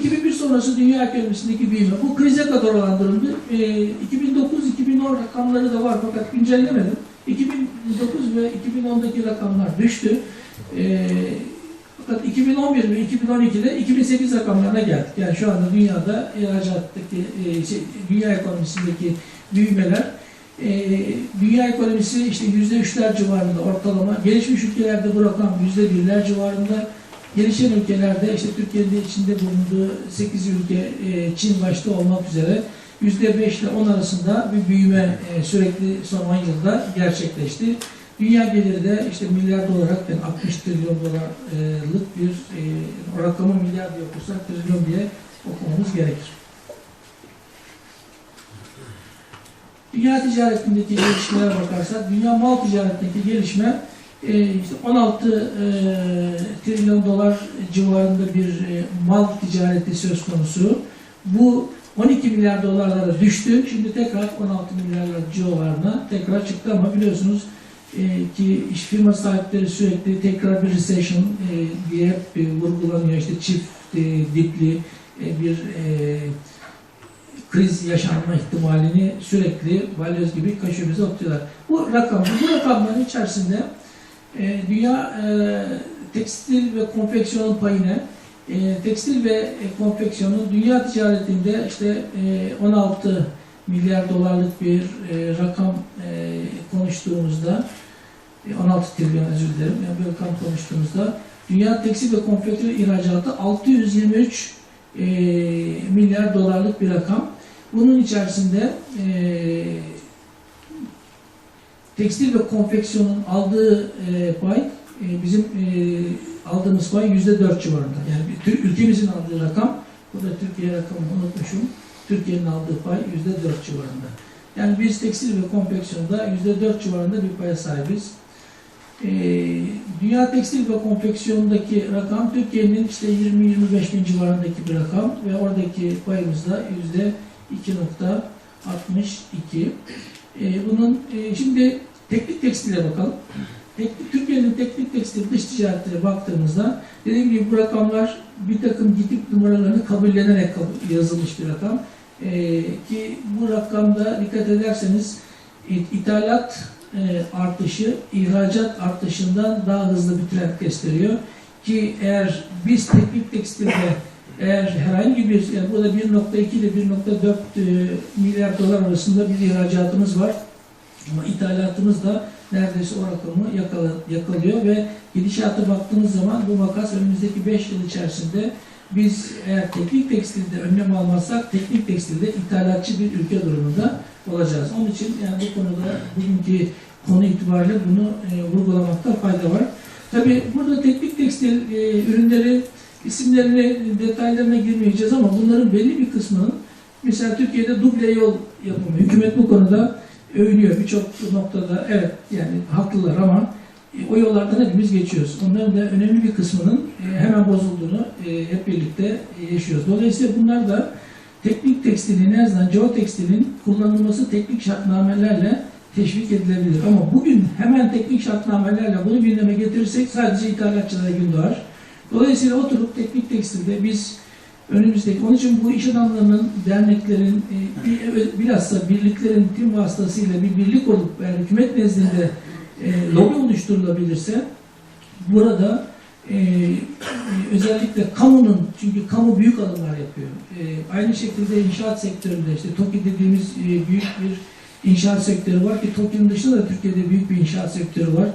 2001 sonrası dünya ekonomisindeki büyüme bu krize kadar olan durumdu. E, 2009-2010 rakamları da var fakat güncellemedim. 2009 ve 2010'daki rakamlar düştü. E, fakat 2011 ve 2012'de 2008 rakamlarına geldik. Yani şu anda dünyada ihracattaki, e, şey, dünya ekonomisindeki büyümeler e, dünya ekonomisi işte yüzde üçler civarında ortalama. Gelişmiş ülkelerde bu rakam yüzde birler civarında. Gelişen ülkelerde işte Türkiye'nin de içinde bulunduğu 8 ülke e, Çin başta olmak üzere yüzde 5 ile 10 arasında bir büyüme e, sürekli son 10 yılda gerçekleşti. Dünya geliri de işte milyar olarak yani 60 trilyon dolarlık bir e, rakamı milyar diye okursak trilyon diye okumamız gerekir. Dünya ticaretindeki gelişmelere bakarsak, dünya mal ticaretindeki gelişme 16 e, trilyon dolar civarında bir e, mal ticareti söz konusu. Bu 12 milyar dolarlara düştü. Şimdi tekrar 16 milyarlar civarına tekrar çıktı ama biliyorsunuz e, ki iş firma sahipleri sürekli tekrar bir recession diye hep vurgulanıyor. İşte çift dipli bir kriz yaşanma ihtimalini sürekli balyoz gibi kaşığımıza atıyorlar. Bu rakam, bu rakamların içerisinde e, dünya e, tekstil ve konfeksiyonun payını e, tekstil ve e, konfeksiyonun dünya ticaretinde işte e, 16 milyar dolarlık bir e, rakam e, konuştuğumuzda e, 16 trilyon özür dilerim. Yani bir rakam konuştuğumuzda dünya tekstil ve konfeksiyon ihracatı 623 e, milyar dolarlık bir rakam. Bunun içerisinde e, tekstil ve konfeksiyonun aldığı e, pay e, bizim e, aldığımız pay yüzde dört civarında. Yani ülkemizin aldığı rakam, burada Türkiye rakamını unutmuşum. Türkiye'nin aldığı pay yüzde dört civarında. Yani biz tekstil ve konfeksiyonda yüzde dört civarında bir paya sahibiz. E, dünya tekstil ve konfeksiyondaki rakam Türkiye'nin işte 20-25 bin civarındaki bir rakam ve oradaki payımız da yüzde 2.62. E, bunun e, şimdi teknik tekstile bakalım. Teknik, Türkiye'nin teknik tekstil dış ticaretine baktığımızda dediğim gibi bu rakamlar bir takım gidip numaralarını kabullenerek kabul- yazılmış bir rakam. E, ki bu rakamda dikkat ederseniz it- ithalat e, artışı ihracat artışından daha hızlı bir trend gösteriyor. Ki eğer biz teknik tekstilde eğer herhangi bir, yani burada 1.2 ile 1.4 e, milyar dolar arasında bir ihracatımız var. Ama ithalatımız da neredeyse o rakamı yakala, yakalıyor ve gidişata baktığımız zaman bu makas önümüzdeki 5 yıl içerisinde biz eğer teknik tekstilde önlem almazsak teknik tekstilde ithalatçı bir ülke durumunda olacağız. Onun için yani bu konuda bugünkü konu itibariyle bunu e, vurgulamakta fayda var. Tabii burada teknik tekstil e, ürünleri isimlerine, detaylarına girmeyeceğiz ama bunların belli bir kısmının mesela Türkiye'de duble yol yapımı. Hükümet bu konuda övünüyor birçok noktada. Evet yani haklılar ama e, o yollardan hepimiz geçiyoruz. Onların da önemli bir kısmının e, hemen bozulduğunu e, hep birlikte e, yaşıyoruz. Dolayısıyla bunlar da teknik tekstilin, en azından geotekstilin kullanılması teknik şartnamelerle teşvik edilebilir. Ama bugün hemen teknik şartnamelerle bunu gündeme getirirsek sadece ithalatçılara gün doğar. Dolayısıyla oturup teknik tekstilde biz önümüzdeki, onun için bu iş adamlarının, derneklerin, e, bilhassa birliklerin tüm vasıtasıyla bir birlik olup yani hükümet nezdinde e, lobi oluşturulabilirse burada e, özellikle kamunun, çünkü kamu büyük alımlar yapıyor. E, aynı şekilde inşaat sektöründe işte TOKİ dediğimiz e, büyük bir inşaat sektörü var ki TOKİ'nin dışında da Türkiye'de büyük bir inşaat sektörü var.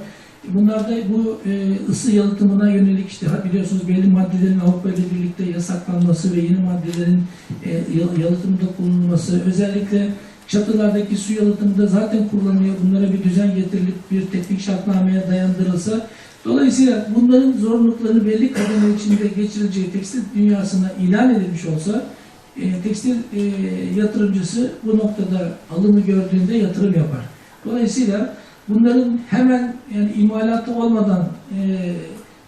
Bunlarda bu e, ısı yalıtımına yönelik işte biliyorsunuz belli maddelerin Avrupa ile birlikte yasaklanması ve yeni maddelerin e, yal- yalıtımda kullanılması, özellikle çatılardaki su yalıtımında zaten kullanılıyor. Bunlara bir düzen getirilip bir teknik şartnameye dayandırılsa Dolayısıyla bunların zorunluluklarını belli kademe içinde geçirileceği tekstil dünyasına ilan edilmiş olsa e, tekstil e, yatırımcısı bu noktada alımı gördüğünde yatırım yapar. Dolayısıyla bunların hemen yani imalatı olmadan e,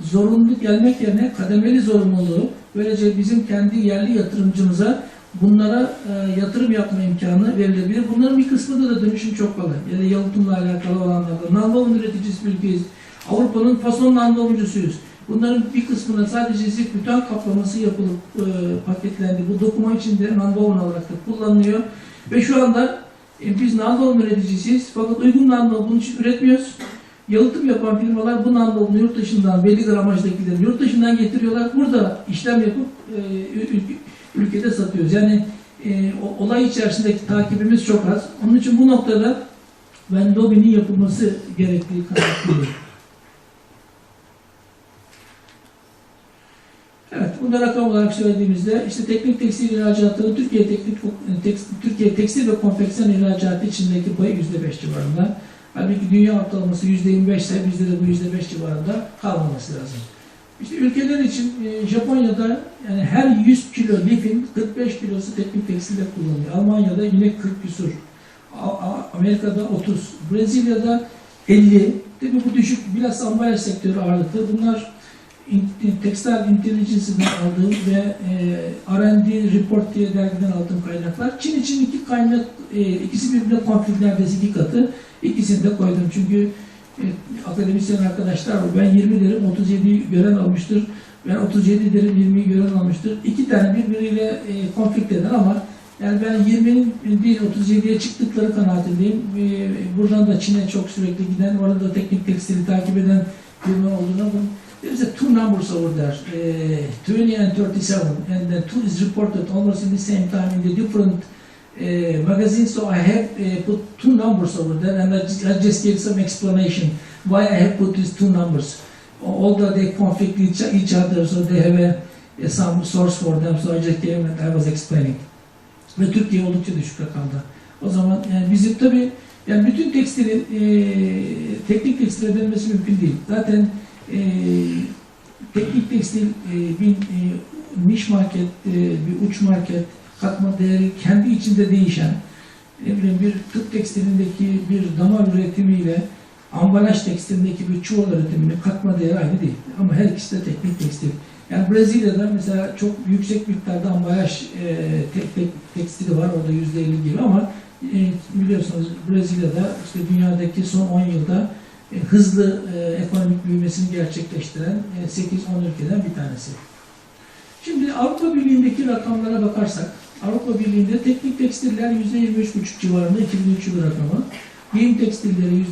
zorunlu gelmek yerine kademeli zorunluluğu böylece bizim kendi yerli yatırımcımıza bunlara e, yatırım yapma imkanı verilebilir. Bunların bir kısmında da dönüşüm çok kolay. Yani yalıtımla alakalı olanlarda. Nalbon üreticisi ülkeyiz. Avrupa'nın fason nalboncunsuyuz. Bunların bir kısmına sadece zip bütün kaplaması yapılıp e, paketlendi. Bu dokuma içinde nonwoven olarak da kullanılıyor. Ve şu anda e, biz nonwoven üreticisiyiz. Fakat uygun nonwoven bunun için üretmiyoruz. Yalıtım yapan firmalar bu nonwoven'ı yurt dışından belli gramajdakileri yurt dışından getiriyorlar. Burada işlem yapıp e, ül- ülkede satıyoruz. Yani e, olay içerisindeki takibimiz çok az. Onun için bu noktada ben lobinin yapılması gerektiği kanaatindeyim. Evet, bunu da rakam olarak söylediğimizde işte teknik tekstil ihracatının Türkiye teknik Türkiye tekstil ve konfeksiyon ihracatı içindeki payı yüzde beş civarında. Halbuki dünya ortalaması yüzde yirmi beş ise bizde de bu yüzde beş civarında kalmaması lazım. İşte ülkeler için e, Japonya'da yani her 100 kilo lifin 45 kilosu teknik tekstilde kullanılıyor. Almanya'da yine 40 küsur. Amerika'da 30. Brezilya'da 50. Tabii bu düşük bilhassa ambalaj sektörü ağırlıklı. Bunlar Textile Intelligence'den aldığım ve e, R&D Report diye dergiden aldığım kaynaklar. Çin için iki kaynak, e, ikisi birbirine konflik neredeyse iki katı. İkisini de koydum çünkü e, akademisyen arkadaşlar. Ben 20 derim 37'yi gören almıştır. Ben 37 derim 20'yi gören almıştır. İki tane birbiriyle e, konflikt eder ama yani ben 20'nin değil 37'ye çıktıkları kanaatindeyim. E, buradan da Çin'e çok sürekli giden, orada teknik tekstili takip eden firma olduğuna bu There's a two numbers over there, uh, 20 and 37, and the two is reported almost in the same time in the different uh, magazines. So I have uh, put two numbers over there, and I just, I just gave some explanation why I have put these two numbers. Although they conflict each, each other, so they have a, a some source for them. So I just gave and I was explaining. Ve Türkiye oldukça düşük rakamda. O zaman yani bizim tabii yani bütün tekstilin e, teknik tekstile dönmesi mümkün değil. Zaten e, teknik tekstil e, bir e, niş market, e, bir uç market, katma değeri kendi içinde değişen, ne bileyim bir tıp tekstilindeki bir damar üretimiyle ambalaj tekstilindeki bir çuval üretiminin katma değeri aynı değil. Ama her ikisi de teknik tekstil. Yani Brezilya'da mesela çok yüksek miktarda ambalaj e, tek, tek, tekstili var, orada yüzde elli gibi ama e, biliyorsunuz Brezilya'da işte dünyadaki son 10 yılda hızlı e, ekonomik büyümesini gerçekleştiren e, 8-10 ülkeden bir tanesi. Şimdi Avrupa Birliği'ndeki rakamlara bakarsak, Avrupa Birliği'nde teknik tekstiller %23,5 civarında 2003 yılı rakamı, giyim tekstilleri %43,5,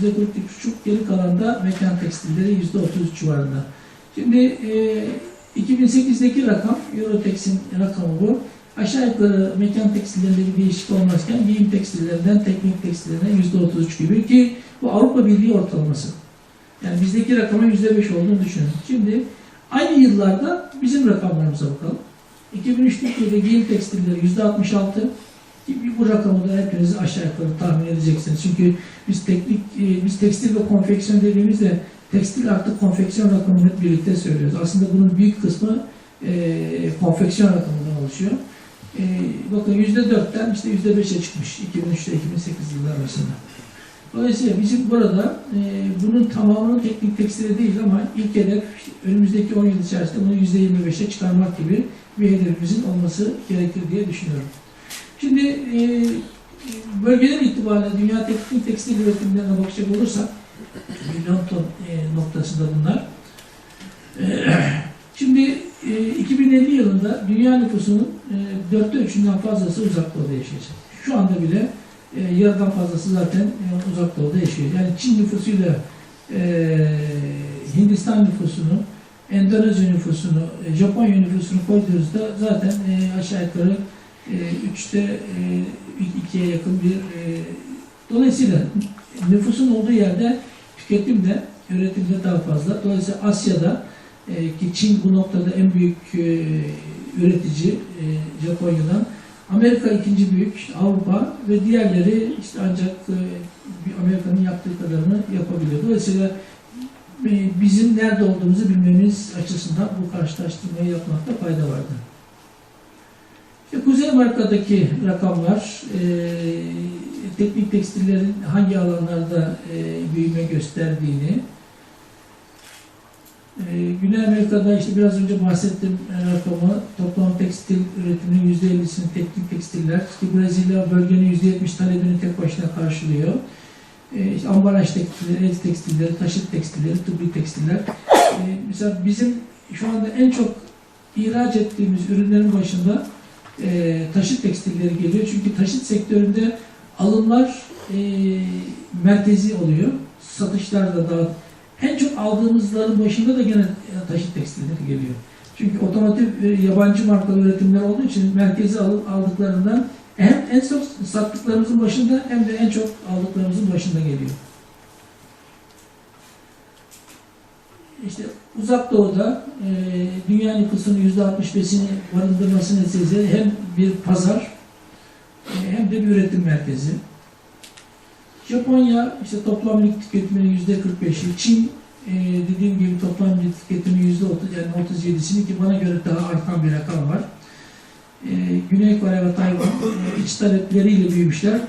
geri kalan da mekan tekstilleri %33 civarında. Şimdi e, 2008'deki rakam, Eurotex'in rakamı bu. Aşağı yukarı mekan tekstillerinde bir değişiklik olmazken giyim tekstillerinden teknik tekstillerine %33 gibi ki bu Avrupa Birliği ortalaması. Yani bizdeki rakamın %5 olduğunu düşünün. Şimdi aynı yıllarda bizim rakamlarımıza bakalım. 2003 Türkiye'de giyim tekstilleri %66 gibi bu rakamı da hepiniz aşağı yukarı tahmin edeceksiniz. Çünkü biz teknik, e, biz tekstil ve konfeksiyon dediğimizde tekstil artı konfeksiyon rakamını birlikte söylüyoruz. Aslında bunun büyük kısmı e, konfeksiyon rakamından oluşuyor. E, bakın %4'ten işte %5'e çıkmış 2003 ile 2008 yılları arasında. Dolayısıyla bizim burada e, bunun tamamının teknik tekstili değil ama ilk hedef işte önümüzdeki 10 yıl içerisinde bunu %25'e çıkarmak gibi bir hedefimizin olması gerekir diye düşünüyorum. Şimdi e, bölgeler itibariyle dünya teknik tekstil üretimlerine bakacak olursak milyon ton e, noktasında bunlar. E, şimdi 2050 yılında dünya nüfusunun e, dörtte üçünden fazlası uzak doğuda yaşayacak. Şu anda bile e, yarıdan fazlası zaten e, uzak doğuda yaşıyor. Yani Çin nüfusuyla Hindistan nüfusunu, Endonezya nüfusunu, Japonya nüfusunu koyduğunuzda zaten aşağı yukarı üçte ikiye yakın bir dolayısıyla nüfusun olduğu yerde tüketim de üretim de daha fazla. Dolayısıyla Asya'da ki Çin bu noktada en büyük e, üretici e, Japonya'dan Amerika ikinci büyük, Avrupa ve diğerleri işte ancak e, Amerika'nın yaptığı kadarını yapabiliyor. Dolayısıyla e, bizim nerede olduğumuzu bilmemiz açısından bu karşılaştırmayı yapmakta fayda vardı. İşte Kuzey Amerika'daki rakamlar, e, teknik tekstillerin hangi alanlarda e, büyüme gösterdiğini, ee, Güney Amerika'da işte biraz önce bahsettiğim e, rakamı toplam tekstil üretiminin %50'sini teknik tekstiller ki Brezilya bölgenin %70 talebini tek başına karşılıyor. e, işte ambalaj tekstilleri, el tekstilleri, taşıt tekstilleri, tıbbi tekstiller. E, mesela bizim şu anda en çok ihraç ettiğimiz ürünlerin başında e, taşıt tekstilleri geliyor. Çünkü taşıt sektöründe alımlar e, merkezi oluyor. Satışlar da daha en çok aldığımızların başında da gene e, taşıt tekstilleri geliyor. Çünkü otomotiv e, yabancı markalı üretimler olduğu için merkezi alıp aldıklarından hem en çok sattıklarımızın başında hem de en çok aldıklarımızın başında geliyor. İşte uzak doğuda e, dünya nüfusunun %65'ini barındırması neticede hem bir pazar e, hem de bir üretim merkezi. Japonya işte toplam lig tüketiminin %45'i, Çin e, dediğim gibi toplam lig tüketimi %30 yani 37'sini ki bana göre daha artan bir rakam var. E, Güney Kore ve Tayvan e, iç talepleriyle büyümüşler.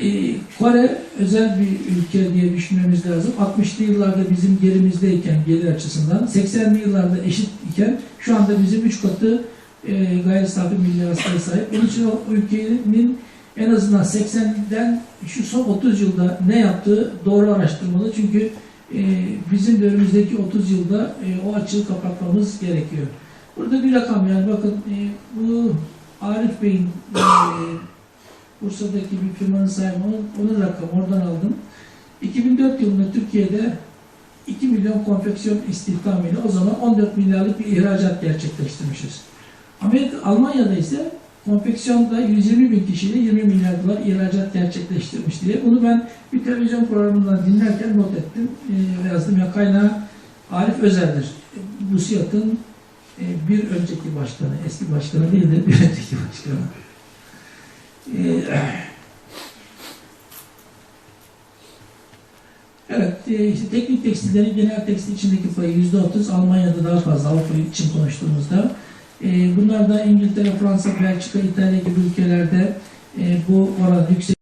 E, Kore özel bir ülke diye düşünmemiz lazım. 60'lı yıllarda bizim gerimizdeyken gelir açısından, 80'li yıllarda eşit iken şu anda bizim 3 katı e, gayri safi milli hasılaya sahip. Onun için o ülkenin en azından 80'den şu son 30 yılda ne yaptığı doğru araştırmalı. Çünkü e, bizim de önümüzdeki 30 yılda e, o açığı kapatmamız gerekiyor. Burada bir rakam yani bakın e, bu Arif Bey'in e, Bursa'daki bir firmanın sahibi onun, onun rakamı oradan aldım. 2004 yılında Türkiye'de 2 milyon konfeksiyon istihdamıyla o zaman 14 milyarlık bir ihracat gerçekleştirmişiz. Amerika, Almanya'da ise konfeksiyonda 120 bin kişiyle 20 milyar dolar ihracat gerçekleştirmiş diye. Bunu ben bir televizyon programından dinlerken not ettim e, ve yazdım. Ya kaynağı Arif Özer'dir. BUSİAD'ın e, bir önceki başkanı, eski başkanı değil de bir önceki başkanı. E, Evet, e, işte teknik tekstillerin genel tekstil içindeki payı %30, Almanya'da daha fazla, Avrupa için konuştuğumuzda. E, bunlar da İngiltere, Fransa, Belçika, İtalya gibi ülkelerde e, bu oran yüksek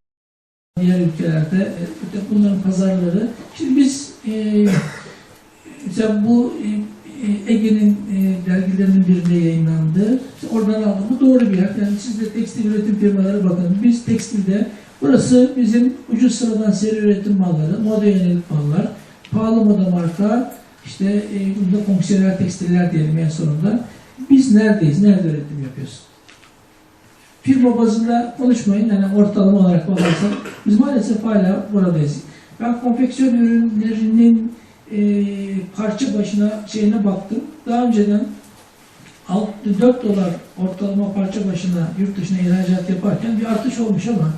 diğer ülkelerde e, bunların pazarları. Şimdi biz e, mesela bu e, e, Ege'nin dergilerinin birinde yayınlandı. Oradan aldım. Bu doğru bir yer. Yani siz de tekstil üretim firmaları bakın. Biz tekstilde burası bizim ucuz sıradan seri üretim malları, moda yönelik mallar, pahalı moda marka, işte bunda fonksiyonel tekstiller diyelim en sonunda. Biz neredeyiz? Nerede üretim yapıyoruz? Firma bazında konuşmayın. Yani ortalama olarak bakarsak biz maalesef hala buradayız. Ben konfeksiyon ürünlerinin e, parça başına şeyine baktım. Daha önceden 4 dolar ortalama parça başına yurt dışına ihracat yaparken bir artış olmuş ama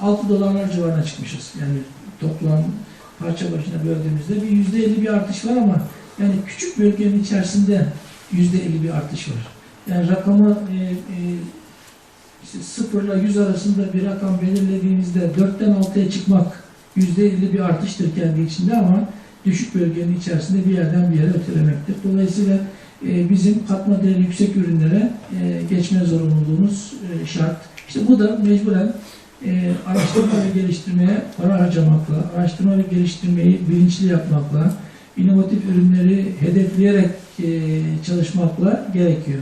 6 dolarlar civarına çıkmışız. Yani toplam parça başına böldüğümüzde bir yüzde elli bir artış var ama yani küçük bölgenin içerisinde yüzde elli bir artış var. Yani rakamı e, e, işte sıfırla yüz arasında bir rakam belirlediğinizde dörtten altıya çıkmak yüzde elli bir artıştır kendi içinde ama düşük bölgenin içerisinde bir yerden bir yere ötelemektir. Dolayısıyla e, bizim katma değeri yüksek ürünlere e, geçme zorunluluğumuz e, şart. İşte bu da mecburen e, araştırma ve geliştirmeye para harcamakla, araştırma ve geliştirmeyi bilinçli yapmakla, inovatif ürünleri hedefleyerek e, çalışmakla gerekiyor.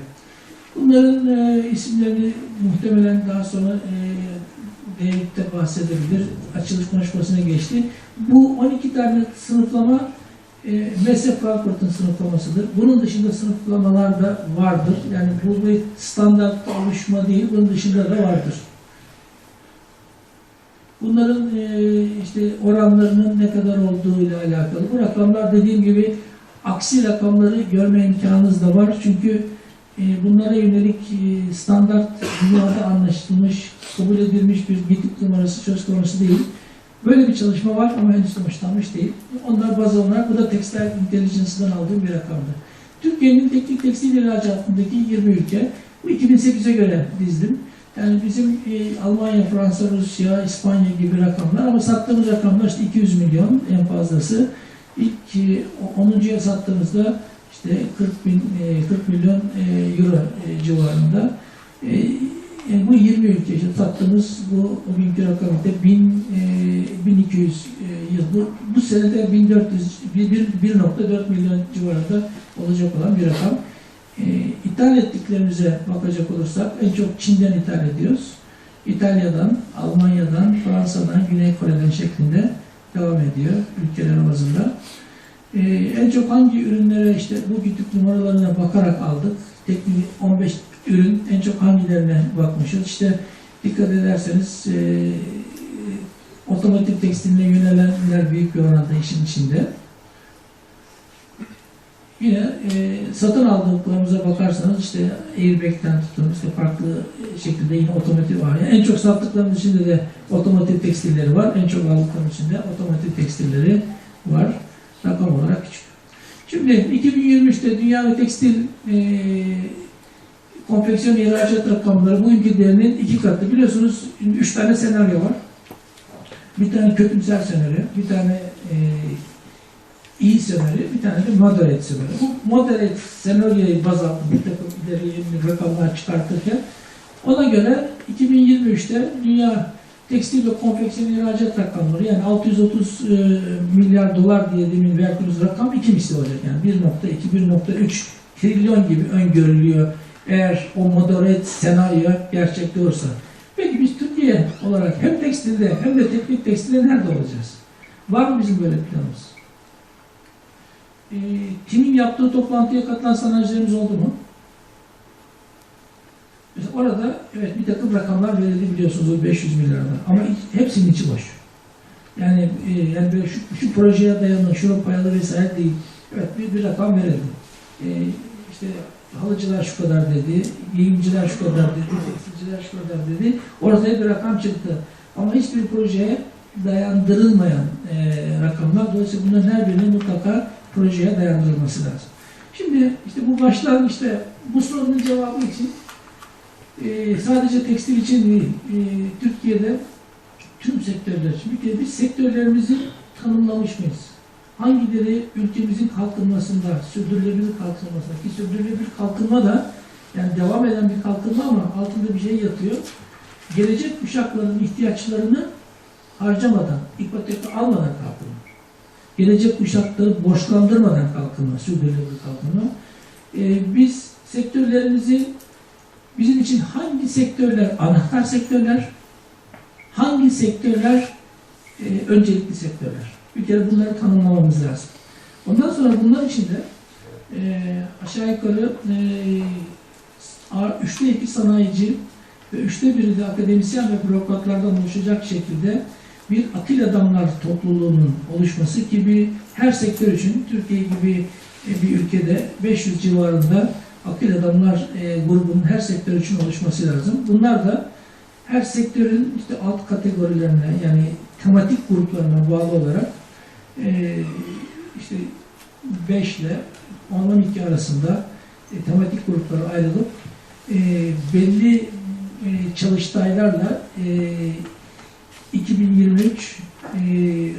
Bunların e, isimlerini muhtemelen daha sonra e, de bahsedebilir. Açılış konuşmasına geçti. Bu 12 tane sınıflama e, Messe Frankfurt'un sınıflamasıdır. Bunun dışında sınıflamalar da vardır. Yani bu bir standart oluşma değil, bunun dışında da vardır. Bunların e, işte oranlarının ne kadar olduğu ile alakalı. Bu rakamlar dediğim gibi aksi rakamları görme imkanınız da var. Çünkü e, bunlara yönelik e, standart dünyada anlaşılmış, kabul edilmiş bir getik numarası söz konusu değil. Böyle bir çalışma var ama henüz sonuçlanmış değil. Onlar baz alınarak, bu da Textile Intelligence'dan aldığım bir rakamdı. Türkiye'nin teknik tekstil ihracatındaki 20 ülke, bu 2008'e göre dizdim. Yani bizim e, Almanya, Fransa, Rusya, İspanya gibi rakamlar ama sattığımız rakamlar işte 200 milyon en fazlası. İlk e, 10. sattığımızda işte 40 bin, e, 40 milyon e, euro e, civarında. E, yani bu 20 ülke işte sattığımız bu o günkü rakam işte 1000, e, 1200 e, yıl. Bu, bu senede 1400, 1.4 milyon civarında olacak olan bir rakam. E, ithal ettiklerimize bakacak olursak en çok Çin'den ithal ediyoruz. İtalya'dan, Almanya'dan, Fransa'dan, Güney Kore'den şeklinde devam ediyor ülkeler bazında. Ee, en çok hangi ürünlere işte bu gütük numaralarına bakarak aldık. Teknik 15 ürün en çok hangilerine bakmışız. İşte dikkat ederseniz e, otomotiv tekstiline yönelenler büyük bir oranda işin içinde. Yine e, satın aldıklarımıza bakarsanız işte airbag'ten tutun işte farklı şekilde yine otomotiv var. Yani en çok sattıklarımız içinde de otomotiv tekstilleri var. En çok aldıklarımız içinde otomotiv tekstilleri var. Rakam olarak küçük. Şimdi 2023'te dünya tekstil e, konfeksiyon ihracat rakamları bugünkü değerinin iki katı. Biliyorsunuz üç tane senaryo var. Bir tane kötümser senaryo, bir tane e, iyi senaryo, bir tane de moderate senaryo. Bu moderate senaryoyu baz aldım bir takım rakamlar çıkartırken ona göre 2023'te dünya tekstil ve konfeksiyon ihracat rakamları yani 630 e, milyar dolar diye demin verdiğimiz rakam iki misli olacak yani 1.2 1.3 trilyon gibi öngörülüyor eğer o moderate senaryo gerçekte olursa. Peki biz Türkiye olarak hem tekstilde hem de teknik tekstilde nerede olacağız? Var mı bizim böyle planımız? E, TİM'in yaptığı toplantıya katılan sanayicilerimiz oldu mu? Mesela orada evet bir takım rakamlar verildi biliyorsunuz o 500 milyardan ama hepsinin içi boş. Yani e, yani böyle şu, şu projeye dayalı, şuna payalı vesaire değil. Evet bir, bir rakam verildi. E, işte halıcılar şu kadar dedi, giyimciler şu kadar dedi, tekstilciler şu kadar dedi. Ortaya bir rakam çıktı. Ama hiçbir projeye dayandırılmayan e, rakamlar. Dolayısıyla bunların her birinin mutlaka projeye dayandırılması lazım. Şimdi işte bu başlangıçta bu sorunun cevabı için e, sadece tekstil için değil, e, Türkiye'de tüm sektörler için. Bir kere biz sektörlerimizi tanımlamış mıyız? Hangileri ülkemizin kalkınmasında, sürdürülebilir kalkınmasında ki sürdürülebilir kalkınma da yani devam eden bir kalkınma ama altında bir şey yatıyor. Gelecek kuşakların ihtiyaçlarını harcamadan, ipoteki almadan kalkınma. Gelecek kuşakları borçlandırmadan kalkınma, sürdürülebilir kalkınma. Ee, biz sektörlerimizi bizim için hangi sektörler anahtar sektörler, hangi sektörler e, öncelikli sektörler. Bir kere bunları tanımlamamız lazım. Ondan sonra bunlar içinde e, aşağı yukarı e, üçte iki sanayici ve üçte biri de akademisyen ve bürokratlardan oluşacak şekilde bir akil adamlar topluluğunun oluşması ki bir her sektör için Türkiye gibi e, bir ülkede 500 civarında akil adamlar e, grubunun her sektör için oluşması lazım. Bunlar da her sektörün işte alt kategorilerine yani tematik gruplarına bağlı olarak e, işte 5 ile 10-12 arasında e, tematik gruplara ayrılıp e, belli e, çalıştaylarla e, 2023 e,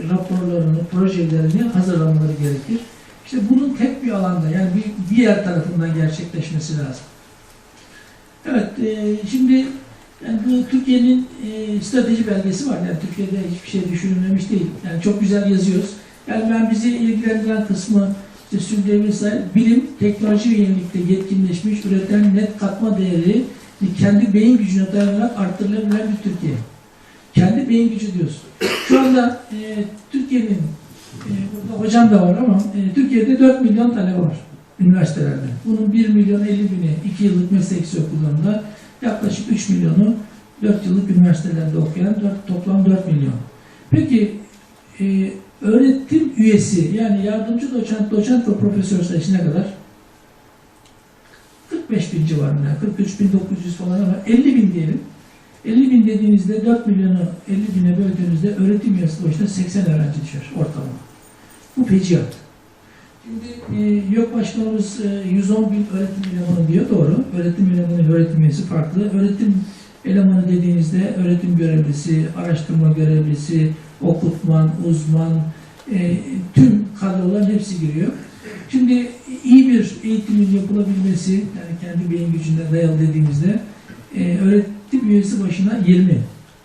raporlarını, projelerini hazırlamaları gerekir. İşte bunun tek bir alanda yani bir diğer tarafından gerçekleşmesi lazım. Evet, e, şimdi yani bu Türkiye'nin e, strateji belgesi var. Yani Türkiye'de hiçbir şey düşünülmemiş değil. Yani çok güzel yazıyoruz. Yani ben bizi ilgilendiren kısmı işte sürdürülebilir bilim, teknoloji ve yenilikte yetkinleşmiş, üreten net katma değeri kendi beyin gücüne dayanarak arttırılabilen bir Türkiye. Kendi beyin gücü diyorsun. Şu anda e, Türkiye'nin burada hocam da var ama e, Türkiye'de 4 milyon talebe var üniversitelerde. Bunun 1 milyon 50 bini 2 yıllık meslek okullarında yaklaşık 3 milyonu 4 yıllık üniversitelerde okuyan 4, toplam 4 milyon. Peki e, öğretim üyesi yani yardımcı doçent, doçent ve profesör sayısı ne kadar? 45 bin civarında, 43 bin 900 falan ama 50 bin diyelim. 50 bin dediğinizde 4 milyonu 50 bine böldüğünüzde öğretim üyesi başına 80 öğrenci düşer ortalama. Bu feciat. Şimdi e, YÖK Başkanımız e, 110 bin öğretim elemanı diyor doğru. Öğretim elemanı öğretim üyesi farklı. Öğretim elemanı dediğinizde öğretim görevlisi, araştırma görevlisi, okutman, uzman, e, tüm kadroların hepsi giriyor. Şimdi iyi bir eğitimin yapılabilmesi, yani kendi beyin gücüne dayalı dediğimizde e, öğretim üyesi başına 20,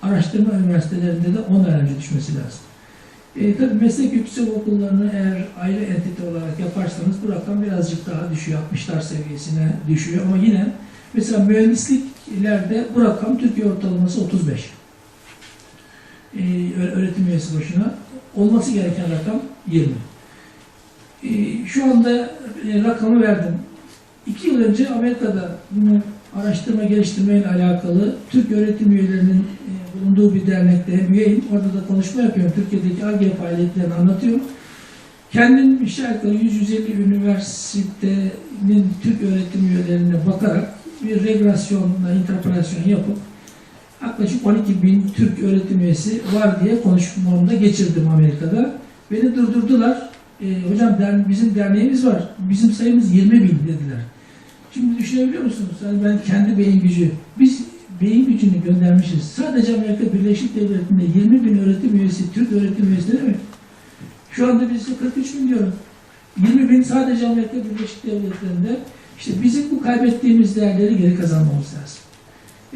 araştırma üniversitelerinde de 10 öğrenci düşmesi lazım. E, tabii meslek yüksek okullarını eğer ayrı entite olarak yaparsanız bu rakam birazcık daha düşüyor, 60'lar seviyesine düşüyor ama yine mesela mühendisliklerde bu rakam Türkiye ortalaması 35. E, öğretim üyesi başına olması gereken rakam 20. Ee, şu anda e, rakamı verdim. İki yıl önce Amerika'da bunu araştırma geliştirme ile alakalı Türk öğretim üyelerinin e, bulunduğu bir dernekte hem üyeyim. Orada da konuşma yapıyorum. Türkiye'deki ARGE faaliyetlerini anlatıyorum. Kendim yukarı 100-150 üniversitenin Türk öğretim üyelerine bakarak bir regülasyonla interpretasyon yapıp yaklaşık 12 bin Türk öğretim üyesi var diye konuşmamda geçirdim Amerika'da. Beni durdurdular. E, hocam der, bizim derneğimiz var. Bizim sayımız 20 bin dediler. Şimdi düşünebiliyor musunuz? Yani ben kendi beyin gücü. Biz beyin gücünü göndermişiz. Sadece Amerika Birleşik Devletleri'nde 20 bin öğretim üyesi, Türk öğretim üyesi değil mi? Şu anda biz de 43 bin diyorum. 20 bin sadece Amerika Birleşik Devletleri'nde. İşte bizim bu kaybettiğimiz değerleri geri kazanmamız lazım.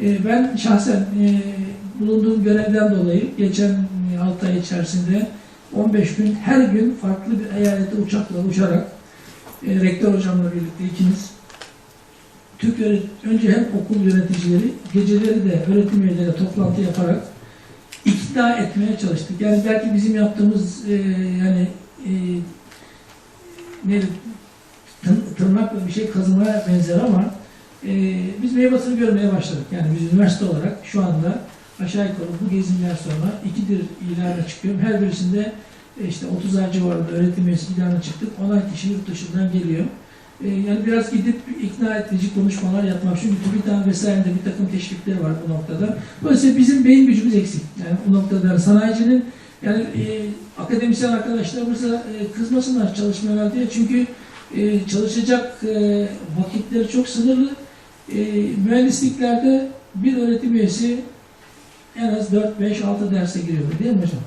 Ee, ben şahsen e, bulunduğum görevden dolayı geçen 6 ay içerisinde 15 gün her gün farklı bir eyalete uçakla uçarak e, rektör hocamla birlikte ikimiz Türk önce hem okul yöneticileri geceleri de öğretim üyeleri toplantı yaparak ikna etmeye çalıştık. Yani belki bizim yaptığımız e, yani e, ne tırnakla bir şey kazımaya benzer ama e, biz meyvasını görmeye başladık. Yani biz üniversite olarak şu anda aşağı yukarı bu gezimler sonra ikidir ilana çıkıyorum. Her birisinde e, işte 30'ar civarında öğretim üyesi ilana çıktık. 10 kişi yurt dışından geliyor. E, yani biraz gidip ikna edici konuşmalar yapmak. Çünkü TÜBİTAK'ın vesairede bir takım teşvikleri var bu noktada. Dolayısıyla bizim beyin gücümüz eksik. Yani bu noktada sanayicinin yani e, akademisyen arkadaşlarımıza e, kızmasınlar çalışmıyorlar diye. Çünkü e, çalışacak e, vakitleri çok sınırlı. E, mühendisliklerde bir öğretim üyesi en az 4, 5, 6 derse giriyor değil mi hocam?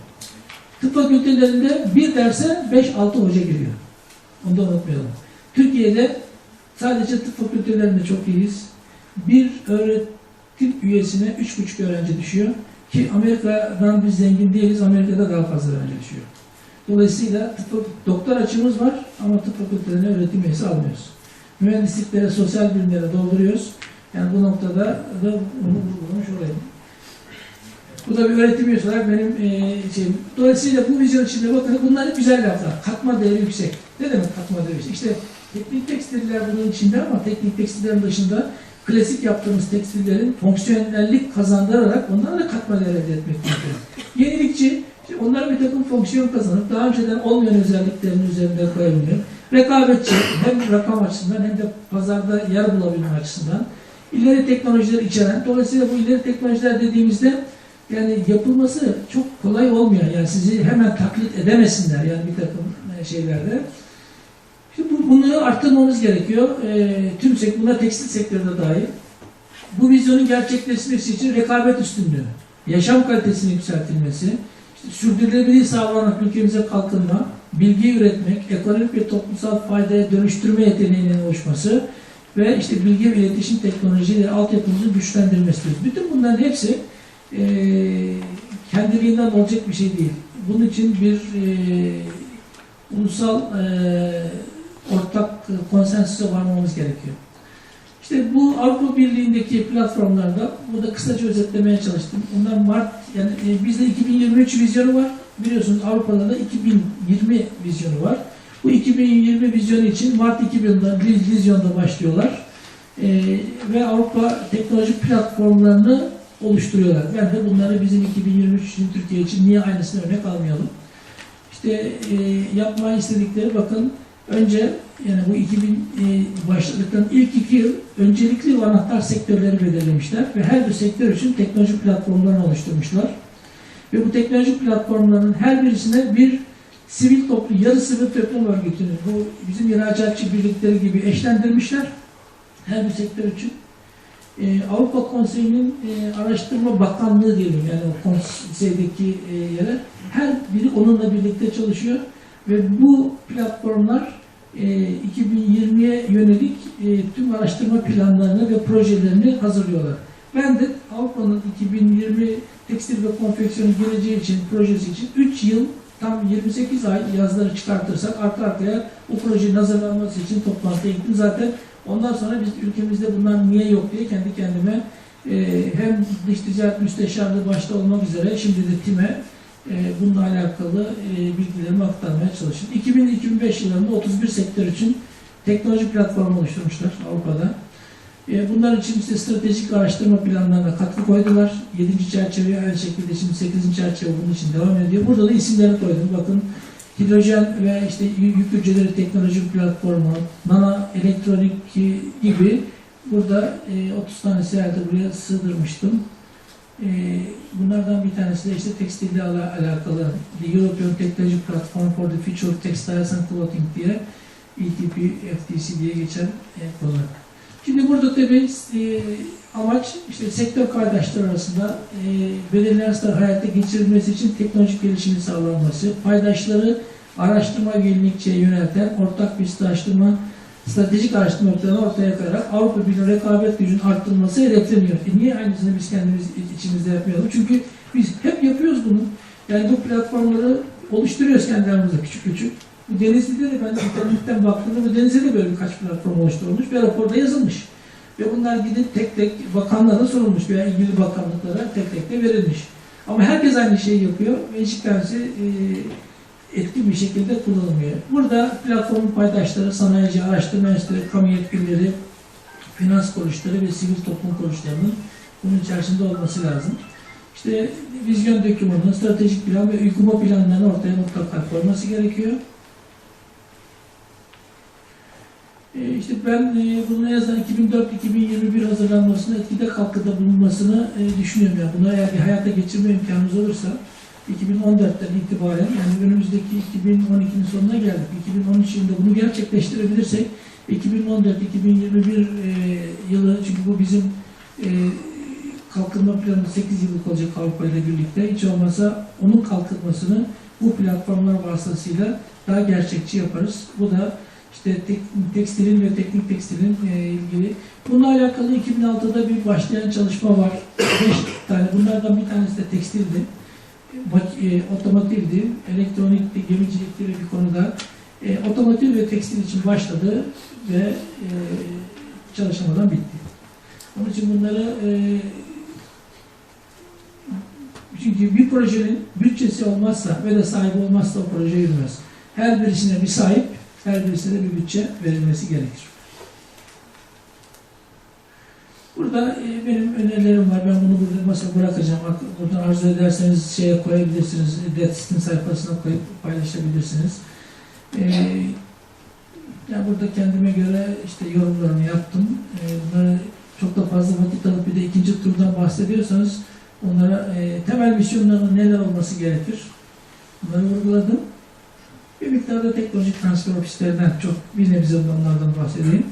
Tıp fakültelerinde bir derse 5-6 hoca giriyor. Onu da unutmayalım. Türkiye'de sadece tıp fakültelerinde çok iyiyiz. Bir öğretim üyesine 3,5 öğrenci düşüyor. Ki Amerika'dan biz zengin değiliz, Amerika'da daha fazla öğrenci düşüyor. Dolayısıyla tıp, doktor açığımız var ama tıp fakültelerine öğretim üyesi almıyoruz. Mühendisliklere, sosyal bilimlere dolduruyoruz. Yani bu noktada da bunu vurgulamış olayım. Bu da bir öğretim üyesi olarak benim e, şeyim. Dolayısıyla bu vizyon içinde bakın bunlar güzel laflar. Katma değeri yüksek. Ne demek katma değeri yüksek? İşte teknik tekstiller bunun içinde ama teknik tekstillerin dışında klasik yaptığımız tekstillerin fonksiyonellik kazandırarak onlara da katma değer elde etmek mümkün. Yenilikçi, işte onlara bir takım fonksiyon kazanıp daha önceden olmayan özelliklerini üzerinde koyabilir. Rekabetçi, hem rakam açısından hem de pazarda yer bulabilme açısından ileri teknolojiler içeren, dolayısıyla bu ileri teknolojiler dediğimizde yani yapılması çok kolay olmuyor. Yani sizi hemen taklit edemesinler yani bir takım şeylerde. İşte bu, bunları arttırmamız gerekiyor. E, tüm sektör, buna tekstil sektörü de dahil. Bu vizyonun gerçekleşmesi için rekabet üstünlüğü, yaşam kalitesinin yükseltilmesi, işte sürdürülebilirliği sağlamak, ülkemize kalkınma, bilgi üretmek, ekonomik ve toplumsal faydaya dönüştürme yeteneğinin oluşması ve işte bilgi ve iletişim teknolojileri altyapımızın güçlendirilmesidir. Bütün bunların hepsi e, kendiliğinden olacak bir şey değil. Bunun için bir e, ulusal e, ortak konsensüse varmamız gerekiyor. İşte bu Avrupa Birliği'ndeki platformlarda, burada kısaca özetlemeye çalıştım. Onlar Mart, yani e, bizde 2023 vizyonu var. Biliyorsunuz Avrupa'da da 2020 vizyonu var. Bu 2020 vizyonu için Mart 2000'de bir vizyonda başlıyorlar. E, ve Avrupa teknoloji platformlarını oluşturuyorlar. Ben de bunları bizim 2023 için Türkiye için niye aynısını örnek almayalım? İşte e, yapmayı istedikleri bakın önce yani bu 2000 e, başladıktan ilk iki yıl öncelikli o anahtar sektörleri belirlemişler ve her bir sektör için teknoloji platformlarını oluşturmuşlar. Ve bu teknoloji platformlarının her birisine bir sivil toplum, yarı sivil toplum örgütünü, bu bizim ihracatçı birlikleri gibi eşlendirmişler. Her bir sektör için. Ee, Avrupa Konseyi'nin e, araştırma bakanlığı diyelim yani o konseydeki e, yere her biri onunla birlikte çalışıyor ve bu platformlar e, 2020'ye yönelik e, tüm araştırma planlarını ve projelerini hazırlıyorlar. Ben de Avrupa'nın 2020 tekstil ve konfeksiyon geleceği için projesi için 3 yıl tam 28 ay yazları çıkartırsak arka arkaya o projenin hazırlanması için toplantıya gittim. Zaten Ondan sonra biz ülkemizde bunlar niye yok diye kendi kendime e, hem dış ticaret müsteşarlığı başta olmak üzere şimdi de TİM'e e, bununla alakalı e, bilgilerimi aktarmaya çalıştım. 2000-2005 yıllarında 31 sektör için teknoloji platformu oluşturmuşlar Avrupa'da. E, Bunlar için işte stratejik araştırma planlarına katkı koydular. 7. çerçeve aynı şekilde şimdi 8. çerçeve bunun için devam ediyor. Burada da isimleri koydum. Bakın hidrojen ve işte yük hücreleri teknoloji platformu, nano elektronik e, gibi burada e, 30 tanesi herhalde buraya sığdırmıştım. E, bunlardan bir tanesi de işte tekstille ala- alakalı The European Technology Platform for the Future of Textiles and Clothing diye ETP, FTC diye geçen e, konular. Şimdi burada tabii e, amaç işte sektör paydaşları arasında e, belirli hastalar hayata geçirilmesi için teknolojik gelişimin sağlanması, paydaşları araştırma yenilikçiye yönelten ortak bir araştırma, stratejik araştırma planı ortaya koyarak Avrupa Birliği rekabet gücünün arttırılması hedefleniyor. E niye aynısını biz kendimiz içimizde yapmayalım? Çünkü biz hep yapıyoruz bunu. Yani bu platformları oluşturuyoruz kendi aramızda küçük küçük. Bu Denizli'de de ben internetten baktığımda bu Denizli'de de böyle birkaç platform oluşturulmuş ve raporda yazılmış. Ve bunlar gidip tek tek bakanlara sorulmuş veya ilgili bakanlıklara tek tek de verilmiş. Ama herkes aynı şeyi yapıyor ve hiç tanesi e, etkin bir şekilde kullanılmıyor. Burada platformun paydaşları, sanayici, araştırma enstitüleri, kamu yetkilileri, finans kuruluşları ve sivil toplum kuruluşlarının bunun içerisinde olması lazım. İşte vizyon dokümanı, stratejik plan ve uygulama planlarını ortaya mutlaka koyması gerekiyor. E, işte ben e, bunun en azından 2004-2021 hazırlanmasını, etkide katkıda bulunmasını e, düşünüyorum. Yani bunu eğer bir hayata geçirme imkanımız olursa 2014'ten itibaren yani önümüzdeki 2012'nin sonuna geldik. 2013 yılında bunu gerçekleştirebilirsek 2014-2021 e, yılı çünkü bu bizim e, kalkınma planı 8 yıllık olacak Avrupa ile birlikte. Hiç olmazsa onun kalkınmasını bu platformlar vasıtasıyla daha gerçekçi yaparız. Bu da işte tek, tekstilin ve teknik tekstilin e, ilgili. Bununla alakalı 2006'da bir başlayan çalışma var. Beş tane. Bunlardan bir tanesi de tekstildi. E, otomotivdi, elektronikti, gemicilikti bir konuda e, otomotiv ve tekstil için başladı ve e, çalışmadan bitti. Onun için bunları e, çünkü bir projenin bütçesi olmazsa ve de sahibi olmazsa o proje yürümez. Her birisine bir sahip, her birisine de bir bütçe verilmesi gerekir. Burada e, benim önerilerim var. Ben bunu burada masaya bırakacağım. Buradan arzu ederseniz şeye koyabilirsiniz. Dedsit'in sayfasına koyup paylaşabilirsiniz. E, yani burada kendime göre işte yorumlarımı yaptım. E, bunları çok da fazla vakit alıp bir de ikinci turdan bahsediyorsanız onlara e, temel misyonların neler olması gerekir? Bunları vurguladım. Bir miktarda teknolojik transfer ofislerinden çok bir nebze onlardan bahsedeyim.